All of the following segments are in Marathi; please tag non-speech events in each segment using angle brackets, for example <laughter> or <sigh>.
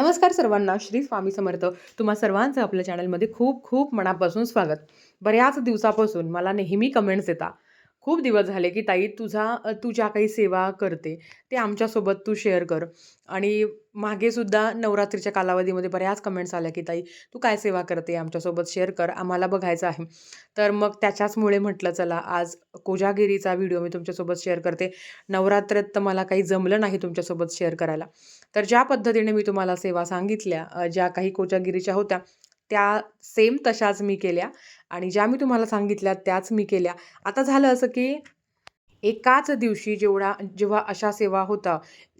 नमस्कार सर्वांना श्री स्वामी समर्थ. तुम्हा सर्वांचं आपल्या चॅनलमध्ये खूप खूप मनापासून स्वागत. बऱ्याच दिवसापासून मला नेहमी कमेंट्स येतात. खूप दिवस झाले की ताई तुझा तू ज्या काही सेवा करते ते आमच्यासोबत तू शेअर कर. आणि मागेसुद्धा नवरात्रीच्या कालावधीमध्ये बऱ्याच कमेंट्स आल्या की ताई तू काय सेवा करते आमच्यासोबत शेअर कर आम्हाला बघायचं आहे. तर मग त्याच्याचमुळे म्हटलं चला आज कोजागिरीचा व्हिडिओ मी तुमच्यासोबत शेअर करते. नवरात्रात तर मला काही जमलं नाही तुमच्यासोबत शेअर करायला. तर ज्या पद्धतीने मी तुम्हाला सेवा सांगितल्या ज्या काही कोजागिरीच्या होत्या त्या सेम तशाच मी केल्या. आणि ज्या मी तुम्हाला सांगितल्या त्याच मी केल्या. आता झालं असं की एकाच दिवशी जेवढा जेव्हा अशा सेवा होता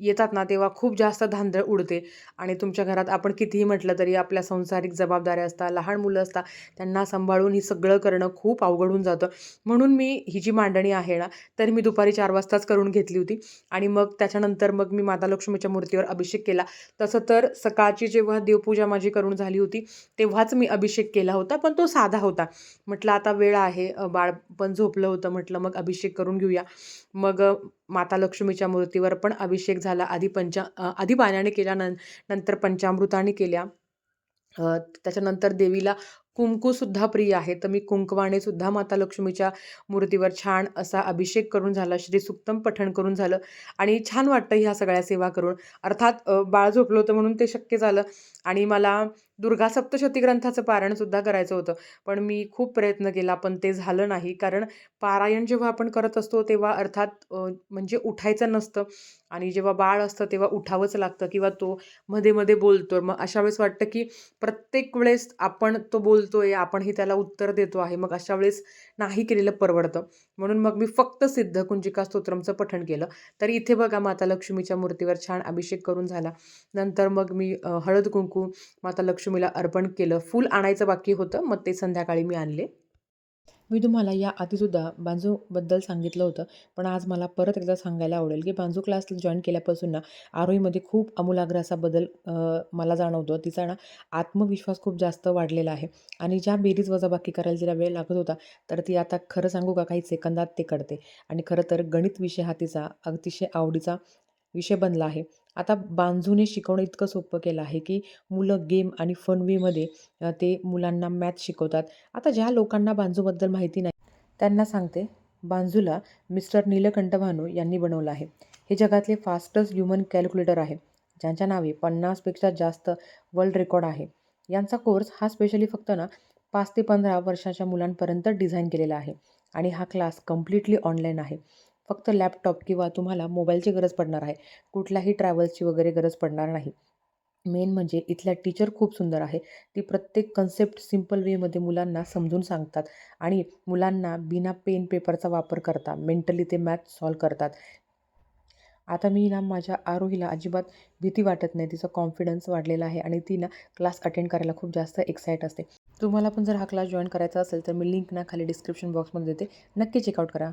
येतात ना तेव्हा खूप जास्त धांदळ उडते. आणि तुमच्या घरात आपण कितीही म्हटलं तरी आपल्या संसारिक जबाबदाऱ्या असतात लहान मुलं असतात त्यांना सांभाळून ही सगळं करणं खूप अवघड होऊन जातं. म्हणून मी ही जी मांडणी आहे ना तर मी दुपारी चार वाजताच करून घेतली होती. आणि मग त्याच्यानंतर मग मी माता लक्ष्मीच्या मूर्तीवर अभिषेक केला. तसं तर सकाळची जेव्हा देवपूजा माझी करून झाली होती तेव्हाच मी अभिषेक केला होता पण तो साधा होता. म्हटलं आता वेळ आहे बाळ पण झोपलं होतं म्हटलं मग अभिषेक करून घेऊया. मग माता लक्ष्मीच्या मूर्तीवर पण अभिषेक झाला. आधी पंचा आधी पाण्याने केल्या नं नंतर पंचामृताने केल्या. त्याच्यानंतर देवीला कुंकूसुद्धा प्रिय आहे. तर मी कुंकवाने सुद्धा माता लक्ष्मीच्या मूर्तीवर छान असा अभिषेक करून झाला. श्री सुक्तम पठण करून झालं. आणि छान वाटतं ह्या सगळ्या सेवा करून. अर्थात बाळ झोपलं होतं म्हणून ते शक्य झालं. आणि मला दुर्गा सप्तशती ग्रंथाचं पारायणसुद्धा करायचं होतं. पण मी खूप प्रयत्न केला पण ते झालं नाही. कारण पारायण जेव्हा आपण करत असतो तेव्हा अर्थात म्हणजे उठायचं नसतं. आणि जेव्हा बाळ असतं तेव्हा उठावंच लागतं किंवा तो मध्ये मध्ये बोलतो. मग अशा वेळेस वाटतं की प्रत्येक वेळेस आपण तो बोलतोय आपणही त्याला उत्तर देतो आहे. मग अशा वेळेस नाही केलेलं परवडतं. म्हणून मग मी फक्त सिद्ध कुंजिका स्तोत्रमचं पठण केलं. तर इथे बघा माता लक्ष्मीच्या मूर्तीवर छान अभिषेक करून झाला. नंतर मग मी हळद कुंकू माता लक्ष्मी लक्ष्मीला अर्पण केलं. फूल आणायचं बाकी होतं. मग ते संध्याकाळी मी आणले. मी तुम्हाला या आधीसुद्धा बांजूबद्दल सांगितलं होतं. पण आज मला परत एकदा सांगायला आवडेल की बांजू क्लास जॉईन केल्यापासून ना आरोहीमध्ये खूप अमूलाग्र असा बदल मला जाणवतो. तिचा ना आत्मविश्वास खूप जास्त वाढलेला आहे. आणि ज्या बेरीज वजाबाकी करायला तिला वेळ लागत होता तर ती आता खरं सांगू का काही सेकंदात ते करते. आणि खरं तर गणित विषय हा तिचा अतिशय आवडीचा विषय बनला आहे. आता बांजूने शिकवणं इतकं सोपं केलं आहे की मुलं गेम आणि फन वेमध्ये ते मुलांना मॅथ शिकवतात. आता ज्या लोकांना बांजूबद्दल माहिती नाही त्यांना सांगते बांजूला मिस्टर नीलकंठ भानू यांनी बनवलं आहे. हे जगातले फास्टस्ट ह्युमन कॅल्क्युलेटर आहे. ज्यांच्या नावे पन्नासपेक्षा जास्त वर्ल्ड रेकॉर्ड आहे. यांचा कोर्स हा स्पेशली फक्त ना पाच ते पंधरा वर्षाच्या मुलांपर्यंत डिझाईन केलेला आहे. आणि हा क्लास कम्प्लिटली ऑनलाईन आहे. फक्त लॅपटॉप किंवा तुम्हाला मोबाईलची गरज पडणार आहे. कुठल्याही ट्रॅव्हल्सची वगैरे गरज पडणार नाही. मेन म्हणजे इथल्या टीचर खूप सुंदर आहे. ती प्रत्येक कन्सेप्ट सिंपल वेमध्ये मुलांना समजून सांगतात आणि मुलांना बिना पेन पेपरचा वापर करता मेंटली ते मॅथ सॉल्व करतात. आता मी ना माझ्या आरोहीला अजिबात भीती वाटत नाही. तिचा कॉन्फिडन्स वाढलेला आहे आणि ती ना क्लास अटेंड करायला खूप जास्त एक्साईट असते. तुम्हाला पण जर हा क्लास जॉईन करायचा असेल तर मी लिंक ना खाली डिस्क्रिप्शन बॉक्समध्ये देते. नक्की चेकआउट करा.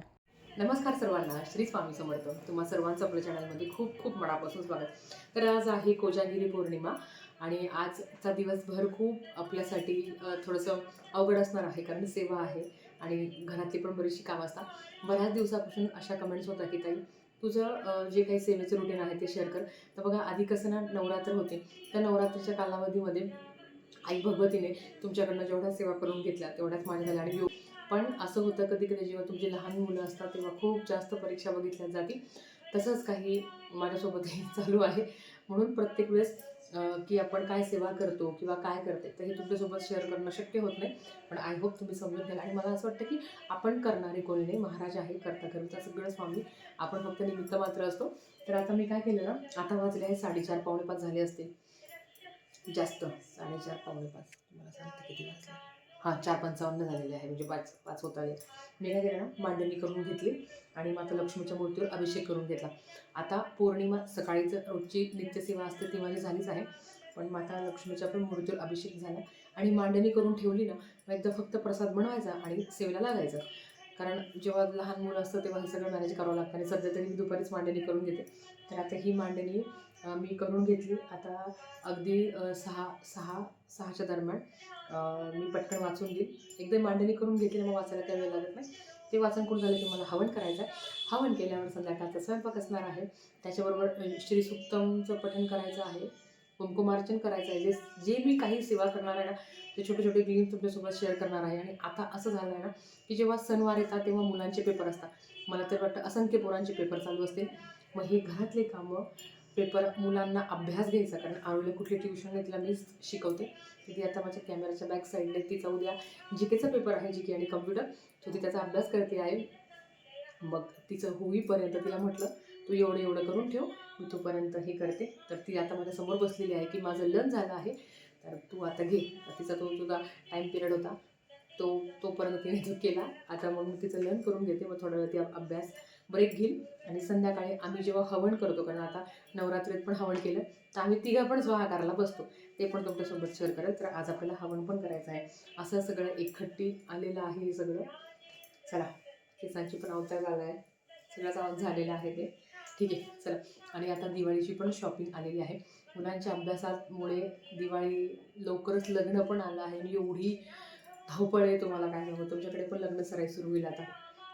नमस्कार सर्वांना श्री स्वामी समर्थ. तुम्हा सर्वांचं आपल्या चॅनलमध्ये खूप खूप मनापासून स्वागत. तर आज आहे कोजागिरी पौर्णिमा आणि आजचा दिवसभर खूप आपल्यासाठी थोडंसं अवघड असणार आहे कारण सेवा आहे आणि घरातली पण बरीचशी कामं असतात. बऱ्याच दिवसापासून अशा कमेंट्स होत्या की ताई तुझं जे काही सेवेचं रुटीन आहे ते शेअर कर. तर बघा आधी कसं ना नवरात्र होते. त्या नवरात्रीच्या कालावधीमध्ये आई भगवतीने तुमच्याकडनं जेवढ्या सेवा करून घेतल्या तेवढ्याच माझ्या झाल्या आणि पण असं होतं कधी कधी जेव्हा तुमची लहान मुलं असतात तेव्हा खूप जास्त परीक्षा बघितल्या जाते. तसंच काही माझ्यासोबतही <laughs> चालू आहे. म्हणून प्रत्येक वेळेस की आपण काय सेवा करतो किंवा काय करते तर हे तुमच्यासोबत शेअर करणं शक्य होत नाही. पण आय होप तुम्ही समजून घ्याल. आणि मला असं वाटतं की आपण करणारे कोणी नाही महाराज आहे करता करता सगळं स्वामी आपण फक्त निमित्त मात्र असतो. तर आता मी काय केलं ना आता वाजले आहे साडेचार पावणे पाच झाले असतील. जास्त साडेचार पावणे पाच तुम्हाला सांगते किती वाजले. हां चार पंचावन्न झालेले आहे म्हणजे पाच पाच होत आले मी काय केलं ना मांडणी करून घेतली आणि माता लक्ष्मीच्या मूर्तीवर अभिषेक करून घेतला. आता पौर्णिमा सकाळीचं रोजची नित्यसेवा असते ती माझी झालीच आहे. पण माता लक्ष्मीच्या पण मूर्तीवर अभिषेक झाला आणि मांडणी करून ठेवली ना मग एकदा फक्त प्रसाद बनवायचा आणि सेवेला लागायचं. कारण जेव्हा लहान मुलं असतं तेव्हा हे सगळं मॅनेज करावं लागतं आणि सध्या तरी मी दुपारीच मांडणी करून घेते. तर आता ही मांडणी मी करून घेतली. आता अगदी सहा सहा सहाच्या दरम्यान मी पटकन वाचून घेईन एकदा मांडणी करून घेतली मग वाचायला काही वेळ लागत नाही. ते वाचन करून झालं की मला हवन करायचं आहे. हवन केल्यावर संध्याकाळचा स्वयंपाक असणार आहे. त्याच्याबरोबर अ, श्री पठण करायचं आहे. कुंकुमार्चन करायचं आहे जे जे मी काही सेवा करणार आहे ना ते छोटे छोटे ग्रीन तुमच्यासोबत शेअर करणार आहे. आणि आता असं झालं आहे ना की जेव्हा सणवार येतात तेव्हा मुलांचे पेपर असतात. मला तर वाटतं असंख्य पोरांचे पेपर चालू असतील. मग हे घरातले कामं पेपर मुलांना अभ्यास घ्यायचा. कारण आरोग्य कुठली ट्युशन आहे तिला मीच शिकवते. ती आता माझ्या कॅमेऱ्याच्या बॅक साईडला तिचा उद्या जी केचा पेपर आहे जी के आणि कम्प्युटर तर ती त्याचा अभ्यास करते आहे मग तिचं होईपर्यंत तिला म्हटलं तू एवढं एवढं करून ठेव. मी तोपर्यंत हे करते. तर ती आता माझ्यासमोर बसलेली आहे की माझं लन झालं आहे. तर तू आता घे. तिचा तो तुझा टाईम पिरियड होता. तो तोपर्यंत तिने तो केला. आता मग मी तिचं लर्न करून घेते. मग थोडा वेळ ती अभ्यास ब्रेक घेईल. आणि संध्याकाळी आम्ही जेव्हा हवन करतो कारण आता नवरात्रीत पण हवन केलं तर आम्ही तिघा पण स्वाहाकाराला बसतो. ते पण तुमच्यासोबत शेअर करेल तर आज आपल्याला हवन पण करायचं आहे. असं सगळं एकखट्टी आलेलं आहे हे सगळं. चला केसांची पण अवतार झाला आहे. सगळंच आवाज झालेला आहे ते. ठीक आहे चला. आणि आता दिवाळीची पण शॉपिंग आलेली आहे. मुलांच्या अभ्यासामुळे दिवाळी लवकरच लग्न पण आलं आहे. आणि एवढी धावपळ आहे तुम्हाला काय सांगू तुमच्याकडे पण लग्न सराई सुरू होईल आता.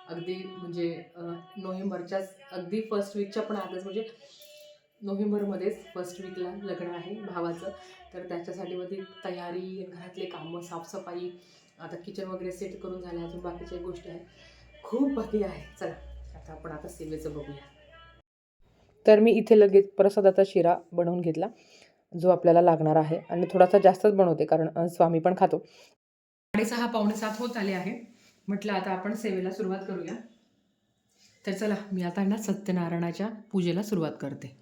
अगदी म्हणजे नोव्हेंबरच्याच अगदी फर्स्ट वीकच्या पण आताच म्हणजे नोव्हेंबरमध्येच फर्स्ट वीकला लग्न आहे भावाचं. तर त्याच्यासाठी मध्ये तयारी घरातले कामं साफसफाई आता किचन वगैरे सेट करून झालं अजून बाकीच्या गोष्टी आहेत. खूप बाकी आहे. चला आता आपण आता सेवेचं बघूया. तर मी इथे लगेच प्रसादाचा शिरा बनवून घेतला जो आपल्याला लागणार आहे. आणि थोडासा जास्तच बनवते कारण स्वामी पण खातो. साडेसहा पावणे सात होत आले आहे. म्हटलं आता आपण सेवेला सुरुवात करूया. तर चला मी आता ना सत्यनारायणाच्या पूजेला सुरुवात करते.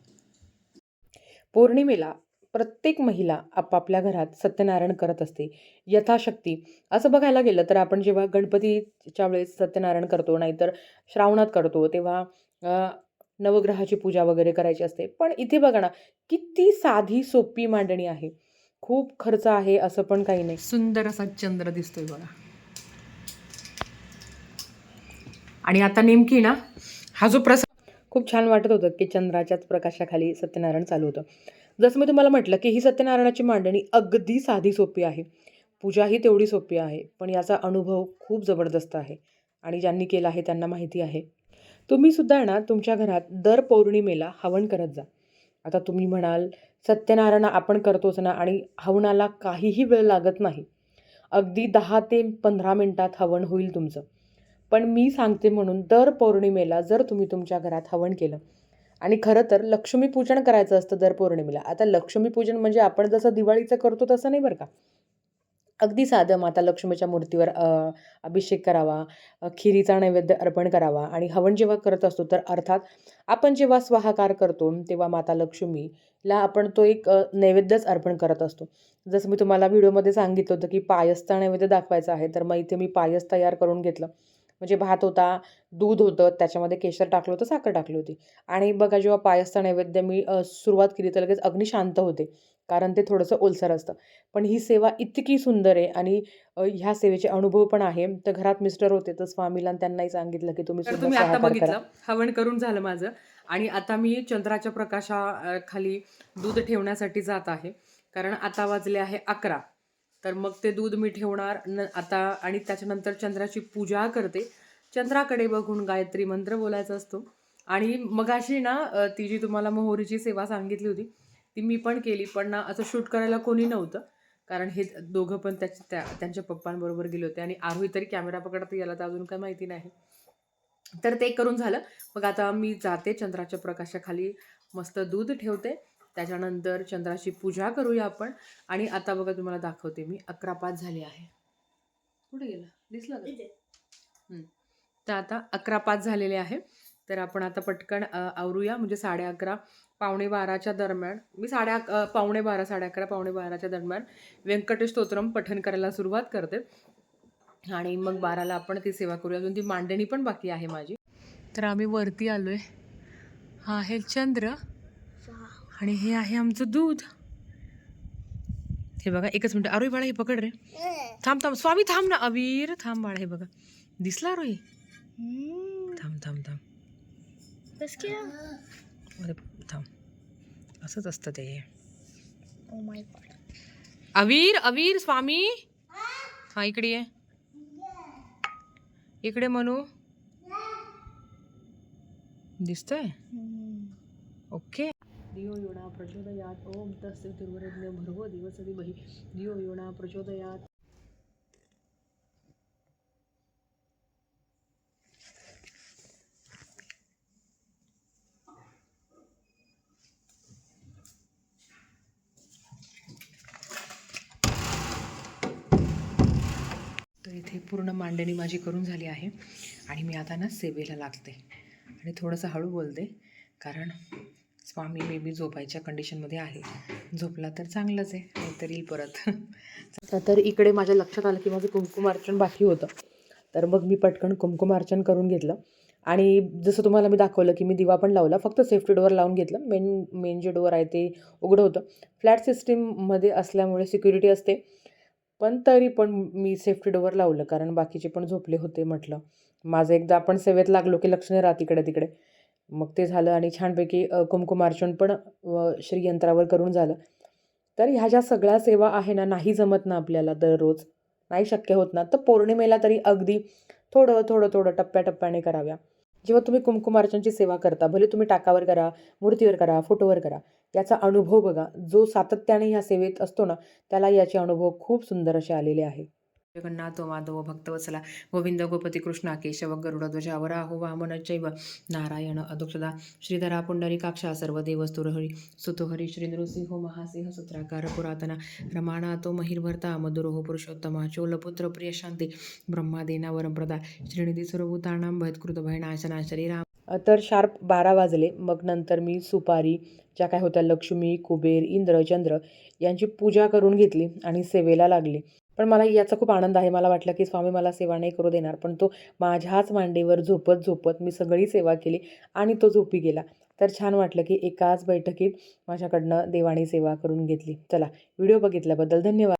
पौर्णिमेला प्रत्येक महिला आपापल्या घरात सत्यनारायण करत असते. यथाशक्ती. असं बघायला गेलं तर आपण जेव्हा गणपतीच्या वेळेस सत्यनारायण करतो नाहीतर श्रावणात करतो तेव्हा नवग्रहाची पूजा वगैरे करायची असते. पण इथे बघा ना किती साधी सोपी मांडणी आहे. खूप खर्च आहे असं पण काही नाही. सुंदर असा चंद्र दिसतोय बघा. आणि आता नेमकी ना हा जो प्रसाद खूप छान वाटत होतं की चंद्राच्याच प्रकाशाखाली सत्यनारायण चालू होतं. जसं मी तुम्हाला म्हटलं की ही सत्यनारायणाची मांडणी अगदी साधी सोपी आहे. पूजाही तेवढी सोपी आहे पण याचा अनुभव खूप जबरदस्त आहे. आणि ज्यांनी केला आहे त्यांना माहिती आहे. तुम्ही सुद्धा ना तुमच्या घरात दर पौर्णिमेला हवन करत जा. आता तुम्ही म्हणाल सत्यनारायण आपण करतोच ना आणि हवनाला काहीही वेळ लागत नाही. अगदी दहा ते पंधरा मिनटात हवन होईल तुमचं. पण मी सांगते म्हणून दर पौर्णिमेला जर तुम्ही तुमच्या घरात हवन केलं आणि खरं तर लक्ष्मीपूजन करायचं असतं दर पौर्णिमेला. आता लक्ष्मीपूजन म्हणजे आपण जसं दिवाळीचं करतो तसं नाही बरं का? अगदी साधं माता लक्ष्मीच्या मूर्तीवर अभिषेक करावा खिरीचा नैवेद्य अर्पण करावा आणि हवन जेव्हा करत असतो तर अर्थात आपण जेव्हा स्वाहाकार करतो तेव्हा माता लक्ष्मीला आपण तो एक नैवेद्यच अर्पण करत असतो. जसं मी तुम्हाला व्हिडिओमध्ये सांगितलं होतं की पायसचा नैवेद्य दाखवायचा आहे तर मग इथे मी पायस तयार करून घेतलं. म्हणजे भात होता दूध होतं त्याच्यामध्ये केशर टाकलं होतं साखर टाकली होती. आणि बघा जेव्हा पायसचा नैवेद्य मी सुरुवात केली तर लगेच अग्नी शांत होते. कारण ते थोडंसं ओलसर असतं. पण ही सेवा इतकी सुंदर आहे आणि ह्या सेवेचे अनुभव पण आहे. तर घरात मिस्टर होते तर स्वामीला त्यांनाही सांगितलं की तुम्ही तुम्ही आता. बघितलं हवन करून झालं माझं. आणि आता मी चंद्राच्या प्रकाशा अ, खाली दूध ठेवण्यासाठी जात आहे. कारण आता वाजले आहे अकरा. तर मग ते दूध मी ठेवणार न आता आणि त्याच्यानंतर चंद्राची पूजा करते. चंद्राकडे बघून गायत्री मंत्र बोलायचा असतो. आणि मगाशी ना ती जी तुम्हाला मोहोरीची सेवा सांगितली होती ती मी पण केली पण ना असं शूट करायला कोणी नव्हतं. कारण हे दोघं पण त्याच्या त्या त्यांच्या पप्पांबरोबर गेले होते आणि आरोही तरी कॅमेरा पकडता गेला तर अजून काय माहिती नाही. तर ते करून झालं. मग आता मी जाते चंद्राच्या प्रकाशाखाली मस्त दूध ठेवते. त्याच्यानंतर चंद्राची पूजा करूया आपण. आणि आता बघा तुम्हाला दाखवते मी अकरा पाच झाले आहे. कुठे गेला? दिसला का. तर आता अकरा पाच झालेले आहे. तर आपण आता पटकन आवरूया. म्हणजे साडे अकरा पावणे बाराच्या दरम्यान मी साडे अक पावणे बारा साडे अकरा पावणे बाराच्या दरम्यान व्यंकटेश स्तोत्रम पठण करायला सुरुवात करते. आणि मग बाराला आपण ती सेवा करूया. अजून ती मांडणी पण बाकी आहे माझी. तर आम्ही वरती आलोय. हा आहे चंद्र. आणि हे आहे आमचं दूध. हे बघा एकच मिनिट. अरोही बाळा हे पकड रे. थांब थांब. स्वामी थांब ना. अवीर थांब बाळा हे बघा. दिसला अरोही थांब थांब थांब. अरे थांब. असंच असतं ते. अवीर अवीर स्वामी. हा इकडे ये. इकडे म्हणू दिसतंय? ओके. धियो योना प्रचोदयात. ओम तस्य तिरुवरेण्य भर्गो दिवसति बहि. धियो योना प्रचोदयात तर इथे पूर्ण मांडणी माझी करून झाली आहे आणि मी आता ना सेवेला लागते. आणि थोडंसं हळू बोलते कारण स्वामी मे बी झोपायच्या कंडिशनमध्ये आहे. झोपला तर चांगलंच आहे नाहीतर येईल परत. तर इकडे माझ्या लक्षात आलं की माझं कुंकुमार्चन बाकी होतं. तर मग मी पटकन कुंकुमार्चन करून घेतलं. आणि जसं तुम्हाला मी दाखवलं की मी दिवा पण लावला फक्त सेफ्टी डोअर लावून घेतलं. मेन मेन जे डोअर आहे ते उघडं होतं. फ्लॅट सिस्टीममध्ये असल्यामुळे सिक्युरिटी असते. पण तरी पण मी सेफ्टी डोअर लावलं कारण बाकीचे पण झोपले होते म्हटलं. माझं एकदा आपण सेवेत लागलो की लक्ष नाही राहत इकडे तिकडे. मग ते झालं आणि छानपैकी अ, पण श्रीयंत्रावर करून झालं. तर ह्या ज्या सगळ्या सेवा आहे ना नाही जमत ना आपल्याला दररोज. नाही शक्य होत ना. तर पौर्णिमेला तरी अगदी थोडं थोडं थोडं टप्प्याटप्प्याने कराव्या. जेव्हा तुम्ही कुंकुमार्चनची सेवा करता भले तुम्ही टाकावर करा मूर्तीवर करा फोटोवर करा याचा अनुभव बघा. जो सातत्याने ह्या सेवेत असतो ना त्याला याचे अनुभव खूप सुंदर असे आलेले आहे. जगन्नाथ माधव भक्तवत्सला गोविंद गोपती कृष्णा केशव गरुडध्वज वराहो वामनचैव नारायण अधोक्षदा श्रीधरा पुंडरीकाक्षा सर्व देवस्तुरहरी सुतोहरी श्री नृसिंह महासिंह सूत्राकार पुरातना रमाणातो महिर्भर्ता मधुरोह हो, पुरुषोत्तमा चोलपुत्र प्रिय शांती ब्रह्मादेना वरप्रदा श्रीनिधी सर्वभूतानां भयत्कृत भयनाशना शरीराम. तर शार्प बारा वाजले. मग नंतर मी सुपारी ज्या काय होत्या लक्ष्मी कुबेर इंद्र चंद्र यांची पूजा करून घेतली आणि सेवेला लागली. पण मला याचा खूप आनंद आहे. मला वाटलं की स्वामी मला सेवा नाही करू देणार पण तो माझ्याच मांडीवर झोपत झोपत मी सगळी सेवा केली आणि तो झोपी गेला. तर छान वाटलं की एकाच बैठकीत माझ्याकडनं देवाणी सेवा करून घेतली. चला व्हिडिओ बघितल्याबद्दल धन्यवाद.